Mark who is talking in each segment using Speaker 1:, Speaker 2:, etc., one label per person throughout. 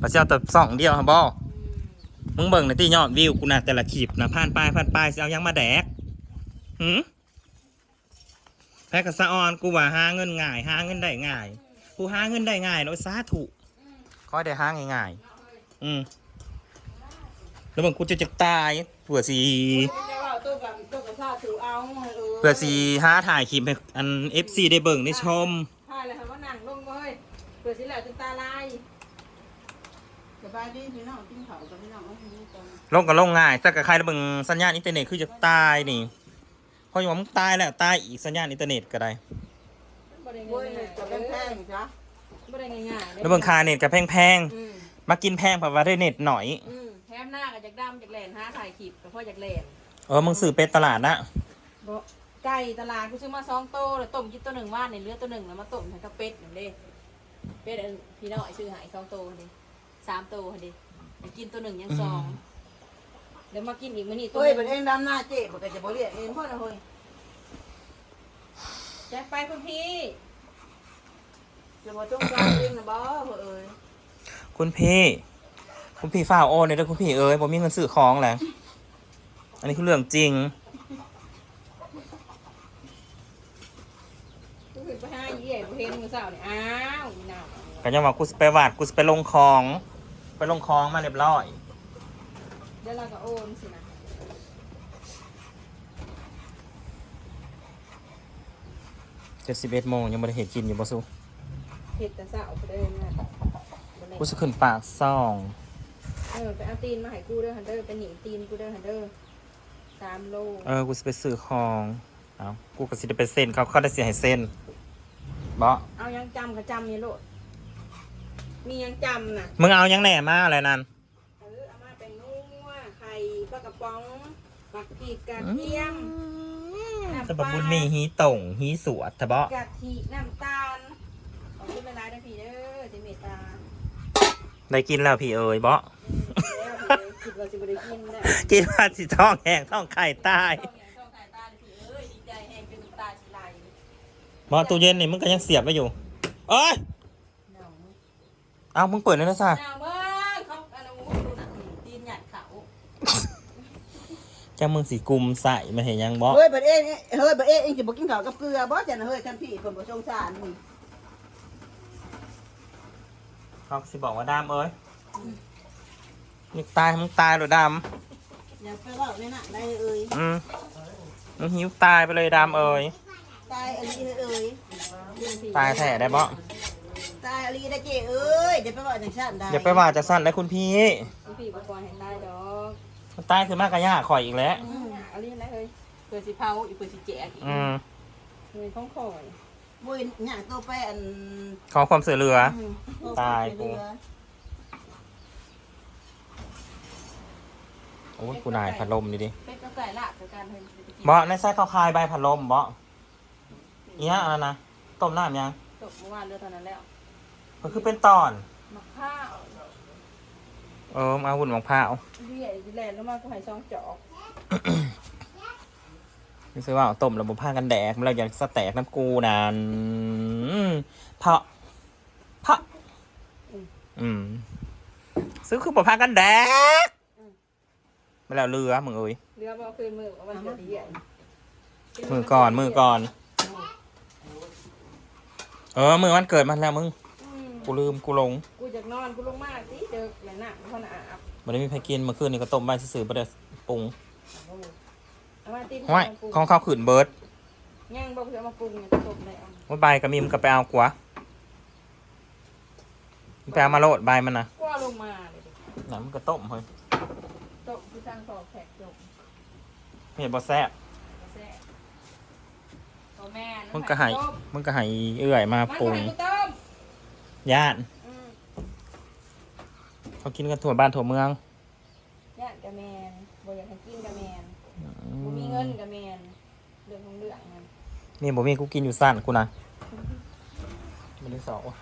Speaker 1: พระเจ้าแต่สองเดียวครับบอมึงเบิ่งในที่ยอดวิวกูนะแต่ละคลิปนะผ่านไปผ่านไปเอายังมาแดกหืมแพ้กับสะออนกูว่าหาเงินง่ายหาเงินได้ง่าย กูหาเงินได้ง่ายเนาะสาธุคอยได้หาง่ายๆอืมแล้วมึงกูจะจะตายเผื่อสี
Speaker 2: เผื่
Speaker 1: อสีหาถ่ายคลิปให้อันเอฟซีได้เบิ่งได้ชม
Speaker 2: ถ่เลยค่ะว่านั่งลงเฮ้ยเปิดสิแล้วจนตาลาย
Speaker 3: สบายดีพี่น้องกินข้าวกับพี่น้องเอาหิวก่อน
Speaker 1: ลงก็ลงง่ายสักกับใครแล้วเบิ่งสัญญาณอินเทอร์เน็ตคือจะตายนี่พออยู่ว่ามึงตายแล้วตายอีกสัญญาณอินเทอร์เน็ตก็ได้
Speaker 2: บ่ได้
Speaker 3: โอ้ย
Speaker 2: ง่าย
Speaker 3: จะแพงๆจ้ะ
Speaker 2: บ่ได้ง่ายๆ
Speaker 1: แล้วเบิ่งคาเน็ตกับแพง
Speaker 2: อืม
Speaker 1: ๆมากินแพงเพราะว่าได้เน็ตหน่อย
Speaker 2: อืมแถมหน้าก็จากดำจากแหลนหาถ่ายคลิปก็เพราะจากแหลน
Speaker 1: เออมึงซื้อเป็ดตลาดนะ
Speaker 2: บ่ไก่ตลาดกูซื้อมาสองโตแล้วต้มกินตัวหนึ่งว่านในเลือดตัวหนึ่งแล้วมาต้มให้กับเป็ดนั่นเด้เป็ดอันพี่น้อยซื้อใหายสองโตหั่นเด้ สามโตหั่นเด้ไปกินตัวหนึ่งยังสองเดี๋ยวมากินอีกมื้อนี้ตัว
Speaker 3: เฮ้ย
Speaker 2: ห
Speaker 3: เป็น
Speaker 2: นึ่ง
Speaker 3: เองดำหน้าเจ๊บอกจะบ่เรียกเองพ่อนะเฮ้ย
Speaker 2: แจ็คไปคุณพี่
Speaker 3: จะบ่จงการเองนะบ่เอ้ย
Speaker 1: คุณพี่ คุณพี่ฝ้ากโอนเลยเด้อคุณพี่เอ้ยผมมีเงินซื้อของแหละอันนี้คือเรื่องจริง
Speaker 2: กูคือไปห้าเยี่ยกูเห็นมือเสาเนี่ยอ้าวอีน่า
Speaker 1: ก็ยังว่ากูสิไปวาดกูสิไปลงคลอง ไปลงคลองมาเรียบร้อย
Speaker 2: เดี๋ยวเราก็โอนสินะ
Speaker 1: เจ็ดสิบเอ็ดโมงยังไม่ได้เห็นกินอยู่บ่สู้
Speaker 2: เห็ดแต่เสาไปเดินนะบ่ได้
Speaker 1: กูจะขึ้นปากซ่อง
Speaker 2: เออไปเอาตีนมาให้กูเด้อฮันเดอร์ไปหนีตีนกูเด้อฮันเดอร์สามโล
Speaker 1: เออกูจะไปซื้อของเอากูก็สิได้ไปเซ็นเขาเขาได้เสียให้เซ็นบ่
Speaker 2: เอายังจำกับจำนี่โลด มียังจำน่ะ
Speaker 1: มึงเอายังแหน่มาอะไรนั่น
Speaker 2: เออเอามาเป็นนัวไข่ปลากระป๋องปักกีดกระเทียมน้ำปลา
Speaker 1: จะบบุญมีฮีต่งฮีสวดทะเบาะ
Speaker 2: กะทิน้ำตาลขอบคุณหลายๆนะพี่เด้อที่เมตตา
Speaker 1: ได้กินแล้วพี่เอ๋ยเบาะ
Speaker 2: แล้วพี่คิดว่าจะไม่ได้กินแล้ว
Speaker 1: กินว่าสิท้องแห้งท้องไข่ตาย
Speaker 2: ช่องอย่างช่องสายตาพี่เอ้ยดีใจแห้งจนน้ำตาชิไหล
Speaker 1: เบาะตู้เย็นนี่มึงก็ยังเสียบไว้อยู่เอ้ย
Speaker 2: หนอง
Speaker 1: เอามึงเปิดเลยนะซ่า
Speaker 2: หนาวเบิ้งเขาอันนั้นดูหนังตีนหยัดเขา
Speaker 1: จะมึงสีกุมใส่มาเห็นยังเบาะ
Speaker 3: เฮ้ยเป็นเองเฮ้ยเป็นเองเองสิบ่กินข้าวกับเกลือบ่จันเฮ้ยท่านพี่เพิ่นบ่สงสารนี่
Speaker 1: เขาสิบอกว่าดามเอ้ยมึงตายมึงตายหรือด
Speaker 3: อย่าไปเว้าในน่ะได้เอ้ยำ
Speaker 1: อืมมึงหิวตายไปเลยดำเอ้ย
Speaker 3: ตายอลีเอ้ย
Speaker 1: ตายแท้ได้เบาะ
Speaker 3: ตายอ ลีได้เจ๊เอ้ยอย่าไปเว้าจังซั่นได้
Speaker 1: อย่าไปว่าจะสั้นเลยคุณพี่
Speaker 2: พี่พี่บอกว่าเห็นได้ดอก
Speaker 1: มันตายคือมากกะยาข่อยอีกแล้ว
Speaker 2: อืมเอะไรอะไรเอ้ยเปิดสิเผาอีกเปิดสิแจกอีก
Speaker 1: อืม
Speaker 2: เลยต้องคอย
Speaker 3: บุญหยังตัวไปอัน
Speaker 1: ขอความเสือเหลือ
Speaker 3: อืม
Speaker 1: ตายกู โอ้ยกูนายพัดลมดิดิ
Speaker 2: เป็ดกับไก่ละกับการเพิ่นไปกิน
Speaker 1: เบาะในไส้เขาคายใบพัดลมเบาะอีหยังอะไรนะต้มน้ำยัง
Speaker 2: จบเมื่อวานเรือเท่านั้นแล้ว
Speaker 1: มันคือเป็นตอน
Speaker 2: มะข้าว
Speaker 1: เออมาหุ่นมะพร้าว
Speaker 2: เรียกแลนแล้วมาก็ให้ซองจอก
Speaker 1: นี่ซื้อว่าเอาต้มแล้วบุผ้ากันแดกมันเราอยากสแต็กน้ำกูนานเพราะเพราะอืมซื้อคือบุผ้ากันแดกไม่แล้วเรือมึงเอ้ย
Speaker 2: เรือมาเอาคืนมือเอาวันเดียวเดียว
Speaker 1: มือก่อนมือก่อน เออมือวันเกิดมันแล้วมึง
Speaker 2: อืม
Speaker 1: กูลืมกูหลง
Speaker 2: กูจากนอนกูลงมาสิเจอแหล่หนักเพราะหนาอาบ
Speaker 1: มันได้มีใครกินเมื่อคืนนี่ก็ต้มใบซื่อๆประเดี๋ยวปรุง
Speaker 2: เอามาตีน
Speaker 1: ห้อยของข้าวขืนเบิร์ด
Speaker 2: ย่างบอกจะมาปรุงเนี่ยจะตบเลยเอา
Speaker 1: ว่าใบกระมีมนก็ไปเอากว่ามันไปเอามาโลดใบมันนะ
Speaker 2: กว่าลงมาเลยดิ
Speaker 1: น่ะมันก็ต้มเฮ้ย
Speaker 2: ตบคือสร้างต่อแขกจบ
Speaker 1: เห็นบ่แซ่บ
Speaker 2: แซ่ตัวแม่
Speaker 1: มึงก็ให้มึงก็ให้เอื่อยมา
Speaker 2: มัน
Speaker 1: ปรุง
Speaker 2: ให้กูต้ม
Speaker 1: ญาติ
Speaker 2: อืม
Speaker 1: เขากินกันทั่วบ้านทั่วเมือง
Speaker 2: ย่านกะแมนบ่อยากให้กินกะแมนบ่มีเงินกะแมนเรื่องของเรื่องมัน
Speaker 1: นี่บ่มีกูกินอยู่สั้นกูนะไม่ได้สอวะ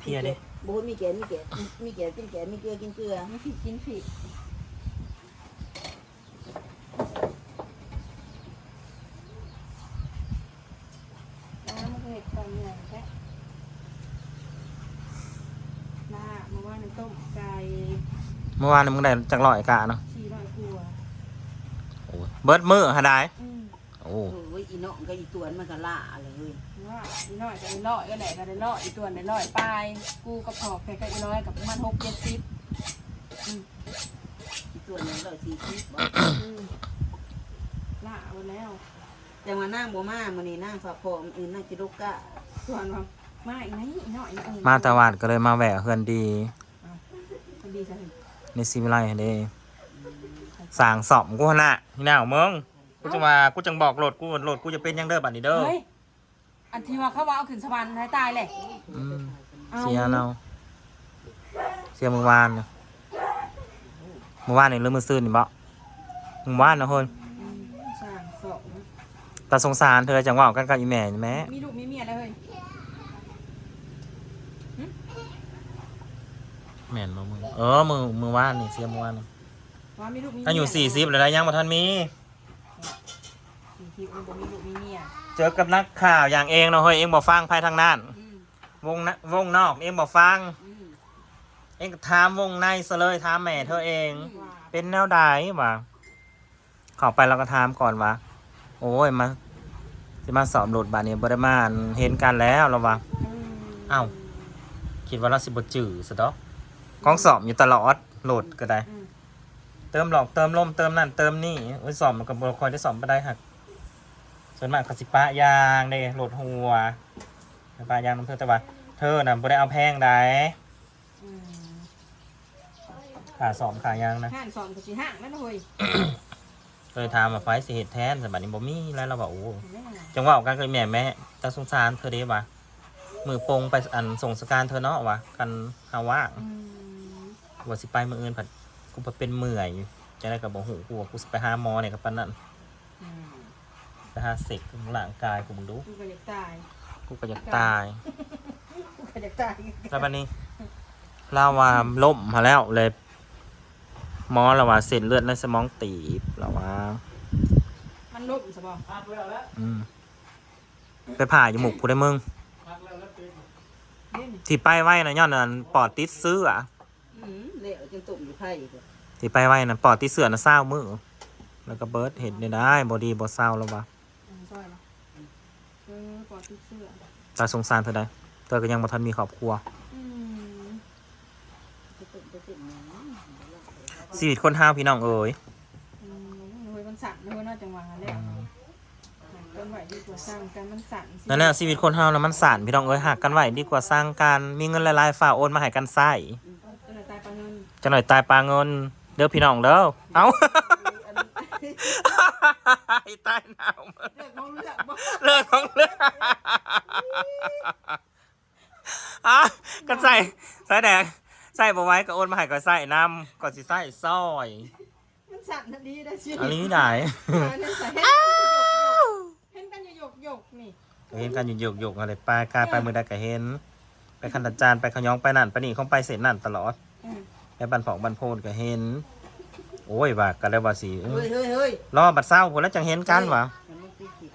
Speaker 1: เพียดิ
Speaker 3: บุญมีแกนมีแกนมีแกนกินแกนมีเกลือกินเกลือ
Speaker 2: มันผิดกินผิดน้ำมันก็เห็ดตอนเหนื่อยแค่ลาเมื่อวานในต้มไก่
Speaker 1: เมื่อวานนี่มึงได้จากร้อยกะเนาะ
Speaker 2: สี่ร้อยกว่า
Speaker 1: โอ้ยเบิดมือหาได้
Speaker 2: อืม
Speaker 1: โอ้
Speaker 3: โอ้ยอีน้องก็อีตวนมันก็ล่าเลยเฮ้ย
Speaker 2: ว่าอีน้อยก็อีน้อยก็ไหนก็ได้น้อยอีตัวไหนน้อยปลายกูกับขอบแค่ก็อีน้อยกับมันหกเจ็ดสิบอืม
Speaker 3: อีตวนนั้นเลยสี่สิบบ่
Speaker 2: อืมล่าหมดแล้ว
Speaker 3: แต่ว่านั่งบ่มามื้อนี้นั่งฝากพอมอื่นนั่งจิโลกะ
Speaker 2: ส่วนว่ามาอีกไหนอีน้อยอีน้อย
Speaker 1: มาตะวันก็เลยมาแหวะเฮือนดี
Speaker 2: คน ดีใช่
Speaker 1: ในซีวิไลเด้สั่งสอบกูหั่นน่ะนี่น่าวมึงกูจะมากูจังบอกโหลดกูโหลดกูจะเป็นยังเด้อบัดนี้เด้อ
Speaker 2: เฮ้ยอันที่ว่าเขาว่าเอาขึ้นสวรรค์ให้ตายเลย
Speaker 1: อืม
Speaker 2: อา
Speaker 1: เสียเราเสียเมื่อวานเนี่ยเมื่อวานนี่หรือมือซื่นนี่บ่เมื่อวานนะเฮ้ย
Speaker 2: อืมสร้างสอง
Speaker 1: ตาสงสารเธอจังเว่ากันกับอีแม่นี่แหม่
Speaker 2: มีลูกมีเมียแล้วเฮ้ย
Speaker 1: แม่นบ่มึงเออมือมือวานนี่เสียเมื่อวานนี่
Speaker 2: ว่ามีลูกมีเมีย
Speaker 1: ถ้าอยู่สี่สิบเลยได้ยังบ่ทันมี
Speaker 2: สี่สิบมันบ่มีลูกมีเมีย
Speaker 1: เจอกับนักข่าวอย่างเองเนาะเฮ้ยเองบ่ฟังภายทางนั้น
Speaker 2: อืม
Speaker 1: วงนะวงนอกเองบ่ฟัง
Speaker 2: อืม
Speaker 1: เองก็ถามวงในซะเลยถามแม่เธอเอง
Speaker 2: ว่า
Speaker 1: เป็นแนวใดวะเข้าไปเราก็ถามก่อนวะโอ้ยมาสิมาสอบโหลดบาดนี้บ่ได้มาเห็นกันแล้วเราวะ
Speaker 2: อืม
Speaker 1: อ้าวคิดว่าเราสิบ่จื้อซะดอก กองสอบอยู่ตลอดโหลดก็ได้
Speaker 2: อืม
Speaker 1: เติมหลอกเติมลมเติมนั่นเติมนี่โอ้ยสอบมันก็บ่ค่อยได้สอบบ่ได้หักส่วนมากก็สิปะยางเด้โหลดหัวปะยางน้ำเธอแต่ว่าเธอน่ะบ่ได้เอาแพงใด
Speaker 2: อืม
Speaker 1: ขาสอบขายางนะ
Speaker 2: ห้างสอนก็สิห้างนั่นนะเฮ้ย
Speaker 1: เคยถามว่าไฟสิเฮ็ดแทนแต่บัดนี้บ่มีแล้วเราว่าโอ้
Speaker 2: แม่น่ะ
Speaker 1: จังหวะกันเคยแม่แม่ตาสงสารเธอเด้วะมือโปงไปอันส่งสการเธอเนาะวะกันหาว่าง
Speaker 2: อืม
Speaker 1: ว่าสิไปมืออื่นผัดกูไปเป็นเมื่อยจะได้กับบอกหูกูว่ากูสิไปหาหมอเนี่ยกับปานนั่น
Speaker 2: อืม
Speaker 1: ไปหาเสกร่างกายกูมึงดู
Speaker 2: กูก็อยากตาย
Speaker 1: กูก็อยากตาย
Speaker 2: กูก็อยากตาย
Speaker 1: แล้วบัดนี้เราว่าล่มมาแล้วเลยหมอเราว่าเส้นเลือดในสมองตีบเราว่า
Speaker 2: มันลุกสบอ
Speaker 1: อืมไปผ่าจมูกกูได้มึง
Speaker 2: เล่น
Speaker 1: ที่ไปไว้นะย้อนนั้นปอดติดเสื้อ
Speaker 3: อืมเละจังตุ่มอยู่ไผอีกอะ
Speaker 1: ที่ไปไว้นะปอดติดเสื้อนะเศร้ามือแล้วก็เบิร์ดเห็ดได้ได้บอดีบอเศร้าแล้ววะ
Speaker 2: อืมซอยละเออปอดติดเสื้อ
Speaker 1: ตาสงสารเธอได้เธอก็ยังบ่ทันมีครอบครัว
Speaker 2: อืม
Speaker 3: จะตุ่มจะตุ่มหยัง
Speaker 1: ชีวิตคนห้าวพี่น้องเอ๋ย
Speaker 2: อืมเฮ้ยมันสั่นเฮ้ยน่าจังหวะแล้วต้นไหวดีกว่าสร้างกันมันสั่นสิ
Speaker 1: นั่นแหละชีวิตคนห้าวนะมันสั่นพี่น้องเอ๋ยหักกันไว้ดีกว่าสร้างกันมีเงินหลายๆฝากโอนมาให้กันใส่
Speaker 2: ต้นไหนตาย ปลาเงิน
Speaker 1: จะหน่อยตายปลาเงิน เด้อพี่น้องเด้อเอ้าไอ้ตายหนาวมึง
Speaker 3: เรื่องของเรื่องบ่
Speaker 1: เลิกของเลิกอะกันใส่ใส่แดงใส่บ่ไว้ก็โอนมาให้ก็ใส่น้ำก็สิใส่ซอย
Speaker 2: มันสั่นทันทีได้ชี
Speaker 1: อันนี้ได้
Speaker 2: เนี่ยใส่เห็นกันอยู่หยกหยกนี่
Speaker 1: เห็นกันอยู่โยกโยกอะไรไปกายไปมือใดก็เห็น ไปคันตจานไปขยองไปนั่นไปนี่เขาไปเสร็จนั่นตลอด
Speaker 2: อืม
Speaker 1: ไปบันผองบันโพนก็เห็น โอ้ยว่ากันเลยว่าสิ
Speaker 3: เฮ้ยเฮ้ยเฮ้ย
Speaker 1: รอบัดเศร้าพนแล้วจังเห็นกันวะ
Speaker 3: มันไม่ติดติด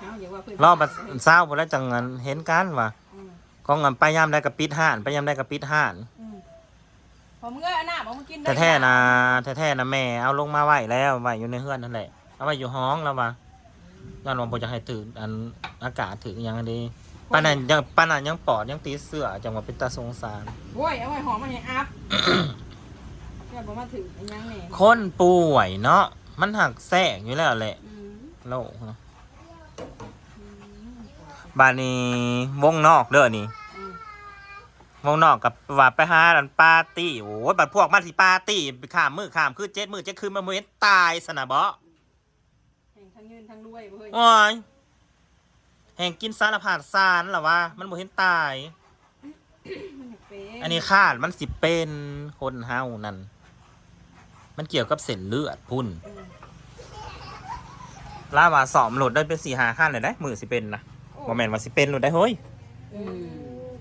Speaker 2: เอาอย่าว่าเพิ่น
Speaker 1: รอบัดเศร้าพนแล้วจังอันเห็นกันวะ
Speaker 2: อืม
Speaker 1: ก็งันไปย่ำได้กับปิดห้านไปย่ำได้กับปิดห้าน
Speaker 2: อืมพอมึงเอ้ยเอาหน้าบอกมึงกินได้
Speaker 1: แต่แท้ๆนะแท้ๆนะแม่เอาลงมาไว้แล้วไว้อยู่ในเฮือนนั่นแหละเอาไว้อยู่ห้องแล้ววะย้อนว่าบ่จะให้ตื่นอันอากาศถึงอย่างนั้นดีป้านนั้นยังป้านนั้นยังปอดยังตีเสื้อจังว่าเป็นตาสงสาร
Speaker 2: โว้ยเอาไว้หอมมาให้อัพ อย่าบอกมาถึงอันยังแหน่
Speaker 1: คนป่วยเนาะมันหักแทรกอยู่แล้วแหละ
Speaker 2: อืม
Speaker 1: โลกเนาะบานนี้วงนอกเด้อนี่
Speaker 2: อืม
Speaker 1: วงนอกกับว่าไปหาอันปาร์ตี้โอ้ยบัดพวกมันสิปาร์ตี้ไปข้ามมือข้ามคือเจ็ดมือเจ็ดคืนมาเว้นตายสนะบ่
Speaker 2: แห่งทั้งเงินทั้งรวยบ่เฮ้ย
Speaker 1: โอ้ยแห่งกินสารพัดสารหรอวะมันบ่เห็นตาย
Speaker 2: มัน อยากเป็น
Speaker 1: อันนี้คาดมันสิเป็นคนเฮานั่น มันเกี่ยวกับเส้นเลือดพุ่น
Speaker 2: อืม
Speaker 1: ล่าว่าสอมโหลดได้เป็นสี่หาขั้นเลยได้มือสิเป็นนะ
Speaker 2: โอ้
Speaker 1: บ่แม่นว่าสิเป็นโหลดได้เฮ้ย
Speaker 2: อืม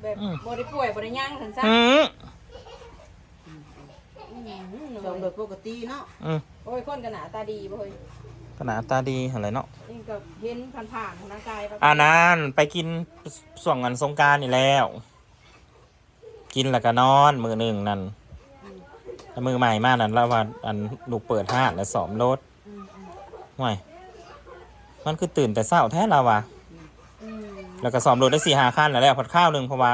Speaker 2: แบบ
Speaker 1: อืม
Speaker 2: บ่ได้ป่วยบ่ได้ย่างสันซะ
Speaker 1: อืม
Speaker 2: อืม
Speaker 3: สองโดยปกติเนาะ
Speaker 1: อืม
Speaker 2: โอ้ยคนกันหนาตาดีบ่เฮ้ย
Speaker 1: ขนาดตาดีอะไรเนาะ
Speaker 2: นี่ก็เห็นผ่านๆของร่างกายปะ
Speaker 1: อ่านั้นไปกินส่วงงานสงกรารนี่แล้ว กินแล้วก็นอนมือหนึ่งนั่นแต่มือใหม่มากนั่นแล้วว่าอันลูกเปิดห้านแล้วสอมรถห่วยมันคือตื่นแต่เช้าแท้เราว่ะแล้วก็สอมรถได้สี่หาคันแล้วแหละผัดข้าวหนึ่งเพราะว่า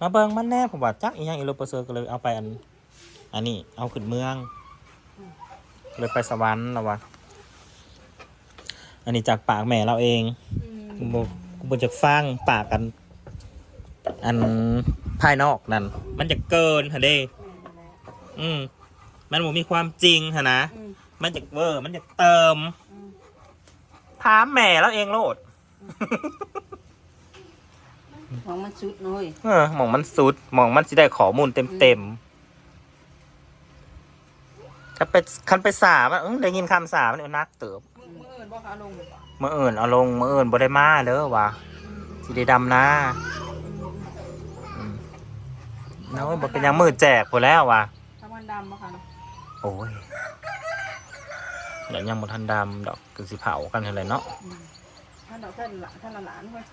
Speaker 1: มาเบิงมันแน่ผมว่าจักอีหยังอีโลเปอร์เซอร์ก็เลยเอาไปอัน อันนี้เอาขึ้นเมืองเลยไปสวรรค์แล้ววะอันนี้จากปากแม่เราเอง
Speaker 2: อืม
Speaker 1: กูบอกกูบอกฟังปากกัน อันภายนอกนั่นมันจะเกินฮะเด้อืมมันบ่มีความจริงฮะนะ
Speaker 2: อืม
Speaker 1: มันจะเวอร์มันจะเติม
Speaker 2: อืม
Speaker 1: ถามแม่แล้วเองโลด
Speaker 3: ของมันสุดน้อย
Speaker 1: เออหมองมันสุดหมองมันสิได้ข้อมูลเต็มเต็มๆคันไปคันไปสาบอะเออได้ยินคำสาบมันนักเติบ
Speaker 2: มือมืออื่นบอกเขาลงบ่
Speaker 1: เมื่ออื่นเอาลงเมื่ออื่นบ่ได้มาเด้อว่ะสิได้ดำนาอืม น้อยบ่เป็นหยังมือแจกพอแล้วว่ะ
Speaker 2: ทำมันดำบ่คะเนาะ
Speaker 1: โอ้ยเดี๋ยวยังบ่ทันดำดอกคือสิเผากันอะไรเนาะ
Speaker 2: ท่านดอกท่านหลานท่านหลานเว้ย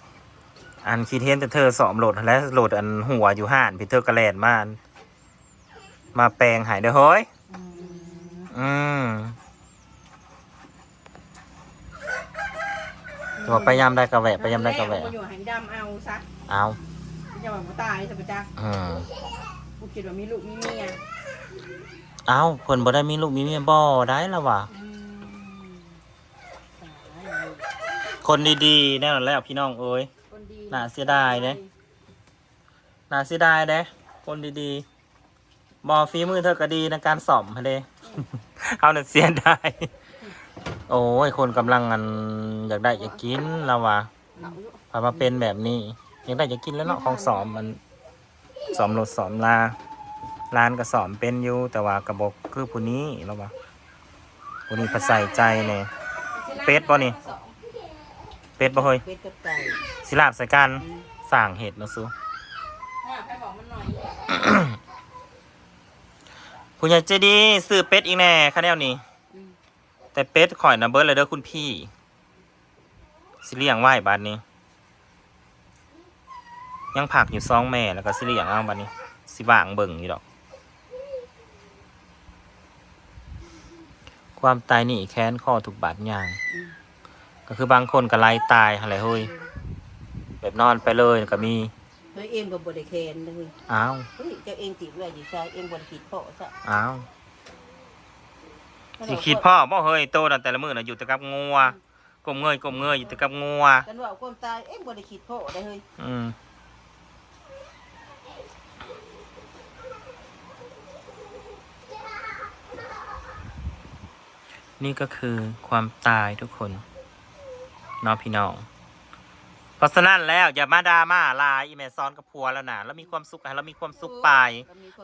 Speaker 1: อันคิดเห็นแต่เธอสอมโหลดและโหลดอันหัวอยู่ห่านพี่เธอกระแลนมาอันมาแปลงใหายเด้อเฮ้ย
Speaker 2: อืม
Speaker 1: อืมตัวไปยามได้กระแวะไปยามได้กระแวะ
Speaker 2: เอาอยู่ให้ดำเอาซะ
Speaker 1: เอา
Speaker 2: จะว่าบ่ตายจะไปจัก
Speaker 1: อืม
Speaker 2: กูคิดว่ามีลูกมีเมีย
Speaker 1: เอาเพิ่นบ่ได้มีลูกมีเมียบ่ได้แล้วว่ะ
Speaker 2: อืมตายเลย
Speaker 1: คนดีๆแน่นอนแล้วพี่น้องเอ้ย
Speaker 2: คนดี
Speaker 1: น่าเสียดายเด้ น่าเสียดายเด้คนดีๆบอฝีมือเธอก็ดีในการสอมให้เด้ เอาน่ะเสียดายโอ้ยคนกำลังอันอยากได้อยากกินแล้วว่ะ
Speaker 2: เอาอยู่
Speaker 1: พอมาเป็นแบบนี้อ ยากได้อยากกินแล้วเนาะของสอมมันสอมรถสอมลาร้านก็สอมเป็นอยู่แต่ว่ากระบอกคือผู้นี้แล้วว่ะผู้นี้ภาใส่ใจเนี่ยเป็ดบ่นี่เป็ดบ่เฮ้ย
Speaker 3: เป็ดกับไก่
Speaker 1: สิลาบใส่กันสั่งเห็ดเนาะซู
Speaker 2: ว่าใครบอกมันหน่อย
Speaker 1: ผู้ใหญ่ใจดีซื้อเป็ดอีกแน่คะแนวนี้
Speaker 2: อืม
Speaker 1: แต่เป็ดข่อยนะเบิร์ดเลยเด้อคุณพี่ สิเลี้ยงไว้บาดนี้ ยังผักอยู่ซองแม่แล้วก็สิเลี้ยงเอาบาดนี้สิว่างเบิ่งอยู่ดอก ความตายนี่แค้นข้อถูกบาดยาง ก็คือบางคนก็ไล่ตายอะไรเฮ้ยแบบนอนไปเลยก็มี
Speaker 3: เฮ้ยเอ็มกับบริเคนเลย
Speaker 1: อ้าว
Speaker 3: เฮ้ยเจ้าเองติดไว้อยู่ใช่เองบริคิดพ่อซะ
Speaker 1: อ้าวสิคิดพ่อบ่เฮ้ยโตนั่นแต่ละมื้อน่ะอยู่แต่กับงัวกลมเงยกลมเงยอยู่แต่กับงัว
Speaker 3: กันว่าความตายเองบริคิดพ่อได้เฮ้ย
Speaker 1: อืม นี่ก็คือความตายทุกคนเน้องพี่น้องเพราะฉะนั้นแล้วอย่ามาดราม่าลายอีเมซอนกับพัวแล้วนะแล้วมีความสุขให้เรามีความสุขไป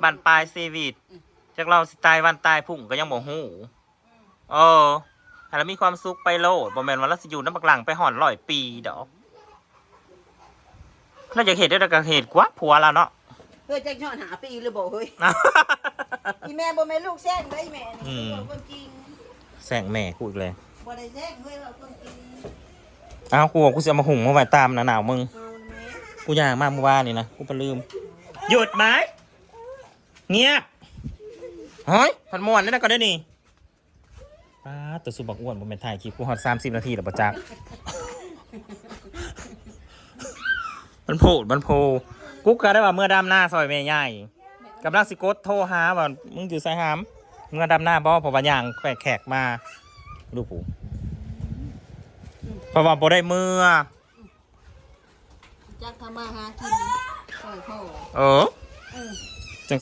Speaker 1: บันปลายชีวิตจากเราสิตายวันตายพุ่งก็ยังบ่หูเออให้เรามีความสุขไปโลดบ่แม่นว่าเราสิอยู่น้ำบักหลังไปห่อนร้อยปีดอกน่าจะเหตุได้แต่ก็เหตุกว่าผัวเราเนาะ
Speaker 3: เฮ้ยแจ็คชอนหาปีเลยบอกเฮ้ยอีแม่บ่แม่นลูกแซงได้แม่
Speaker 1: อื
Speaker 3: นี่
Speaker 1: ม
Speaker 3: บอกความจริง
Speaker 1: แสงแม่กูอีกเลย
Speaker 3: บ่ได้แซงเฮ้ยว่าความจริง
Speaker 1: อ้าวกูบอกกูจะเอามาหุงมาไว้ตามหนะหนาวมึง
Speaker 3: เอาแม่
Speaker 1: กูอยากมากเมื่อวานนี่นะกูไปลืม หยุดไหมเงียบเฮ้ยผัดมวนนี่นะก่อนเด้อนี่ป้าดตัวสุบักอ้วนผมเป็นถ่ายคลิปกูฮอตสามสิบนาทีแล้วประจักษ์มันโผล่มันโผล่กูก็ได้ว่าเมื่อดำหน้าซอยแม่ใหญ่กำลังสิโกดโทรหาว่ามึงอยู่ไซหาม เมื่อดำหน้าบ่เพราะว่าย่างแขกแขกมาดูผูเพราะว่าบ่ได้เมื่อ
Speaker 3: จักทำมาหากินซอยพ่อ
Speaker 1: เออ
Speaker 3: เออ